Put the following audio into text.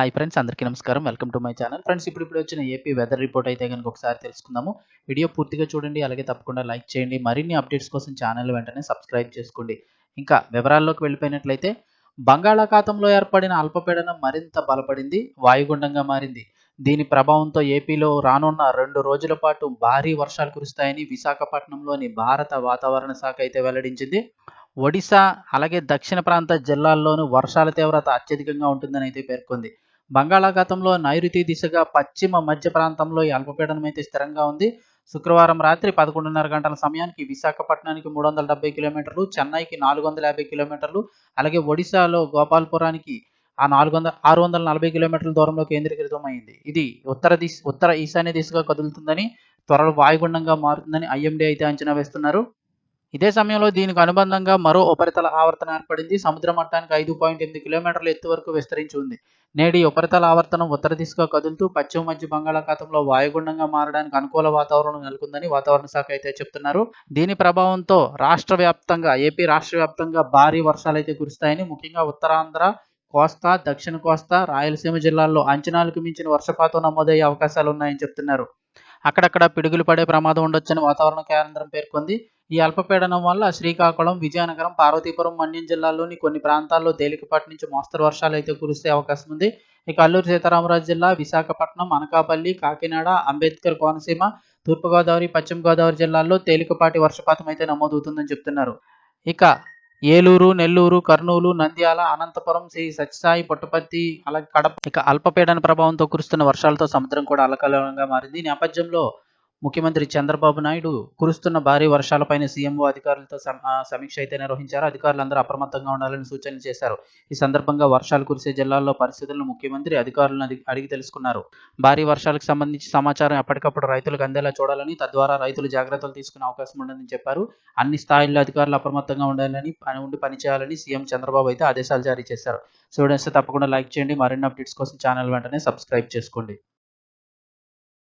Hi friends అందరికీ నమస్కారం. Welcome to my channel friends ఇప్పుడు ఇప్పుడు వచ్చిన ఏపీ వెదర్ రిపోర్ట్ అయితే కనుక ఒకసారి తెలుసుకుందాము. వీడియో పూర్తిగా చూడండి అలాగే తప్పకుండా లైక్ చేయండి. మరిన్ని అప్డేట్స్ కోసం ఛానల్ వెంటనే సబ్స్క్రైబ్ చేసుకోండి. ఇంకా వివరాల్లోకి వెళ్ళిపోయినట్లయితే బంగాళాఖాతంలో ఏర్పడిన అల్పపీడనం మరింత బలపడింది వాయుగుండంగా మారింది. దీని ప్రభావంతో ఏపీలో రానున్న రెండు రోజుల పాటు భారీ వర్షాలు కురుస్తాయని విశాఖపట్నంలోని భారత వాతావరణ శాఖ అయితే వెల్లడించింది. ఒడిశా అలాగే దక్షిణ ప్రాంత జిల్లాల్లోనూ వర్షాల తీవ్రత అత్యధికంగా ఉంటుందని అయితే పేర్కొంది. బంగాళాఖాతంలో నైరుతి దిశగా పశ్చిమ మధ్య ప్రాంతంలో ఈ అల్పపీడనం అయితే స్థిరంగా ఉంది. శుక్రవారం రాత్రి పదకొండున్నర గంటల సమయానికి విశాఖపట్నానికి మూడు వందల డెబ్బై కిలోమీటర్లు చెన్నైకి నాలుగు వందల యాభై కిలోమీటర్లు అలాగే ఒడిశాలో గోపాల్పురానికి ఆ నాలుగు వందల ఆరు వందల నలభై కిలోమీటర్ల దూరంలో కేంద్రీకృతమైంది. ఇది ఉత్తర దిశ ఉత్తర ఈశాన్య దిశగా కదులుతుందని త్వరలో వాయుగుండంగా మారుతుందని ఐఎండీ అయితే అంచనా వేస్తున్నారు. ఇదే సమయంలో దీనికి అనుబంధంగా మరో ఉపరితల ఆవర్తనం ఏర్పడింది. సముద్ర మట్టానికి ఐదు పాయింట్ ఎనిమిది కిలోమీటర్ల ఎత్తు వరకు విస్తరించి ఉంది. నేడు ఈ ఉపరితల ఆవర్తనం ఉత్తర దిశగా కదులుతూ పశ్చిమ మధ్య బంగాళాఖాతంలో వాయుగుండంగా మారడానికి అనుకూల వాతావరణం నెలకొందని వాతావరణ శాఖ అయితే చెప్తున్నారు. దీని ప్రభావంతో రాష్ట్ర వ్యాప్తంగా ఏపీ రాష్ట్ర వ్యాప్తంగా భారీ వర్షాలు అయితే కురుస్తాయని ముఖ్యంగా ఉత్తరాంధ్ర కోస్తా దక్షిణ కోస్తా రాయలసీమ జిల్లాల్లో అంచనాలకు మించిన వర్షపాతం నమోదయ్యే అవకాశాలు ఉన్నాయని చెప్తున్నారు. అక్కడక్కడ పిడుగులు పడే ప్రమాదం ఉండొచ్చని వాతావరణ కేంద్రం పేర్కొంది. ఈ అల్పపీడనం వల్ల శ్రీకాకుళం విజయనగరం పార్వతీపురం మన్యం జిల్లాల్లోని కొన్ని ప్రాంతాల్లో తేలికపాటి నుంచి మోస్తరు వర్షాలు అయితే కురిసే అవకాశం ఉంది. ఇక అల్లూరు సీతారామరాజు జిల్లా విశాఖపట్నం అనకాపల్లి కాకినాడ అంబేద్కర్ కోనసీమ తూర్పుగోదావరి పశ్చిమ గోదావరి జిల్లాల్లో తేలికపాటి వర్షపాతం అయితే నమోదవుతుందని చెప్తున్నారు. ఇక ఏలూరు నెల్లూరు కర్నూలు నంద్యాల అనంతపురం శ్రీ సత్యసాయి పుట్టపర్తి అలాగే కడప ఇక అల్పపీడన ప్రభావంతో కురుస్తున్న వర్షాలతో సముద్రం కూడా అలకలంగా మారింది. ఈ నేపథ్యంలో ముఖ్యమంత్రి చంద్రబాబు నాయుడు కురుస్తున్న భారీ వర్షాలపైన సీఎంఓ అధికారులతో సమీక్ష అయితే నిర్వహించారు. అధికారులందరూ అప్రమత్తంగా ఉండాలని సూచనలు చేశారు. ఈ సందర్భంగా వర్షాలు కురిసే జిల్లాల్లో పరిస్థితులను ముఖ్యమంత్రి అధికారులను అడిగి తెలుసుకున్నారు. భారీ వర్షాలకు సంబంధించి సమాచారం ఎప్పటికప్పుడు రైతులకు అందేలా చూడాలని తద్వారా రైతులు జాగ్రత్తలు తీసుకునే అవకాశం ఉండదని చెప్పారు. అన్ని స్థాయిల్లో అధికారులు అప్రమత్తంగా ఉండాలని ఉండి పనిచేయాలని సీఎం చంద్రబాబు అయితే ఆదేశాలు జారీ చేశారు. స్టూడెంట్స్ తప్పకుండా లైక్ చేయండి. మరిన్ని అప్డేట్స్ కోసం ఛానల్ వెంటనే సబ్స్క్రైబ్ చేసుకోండి.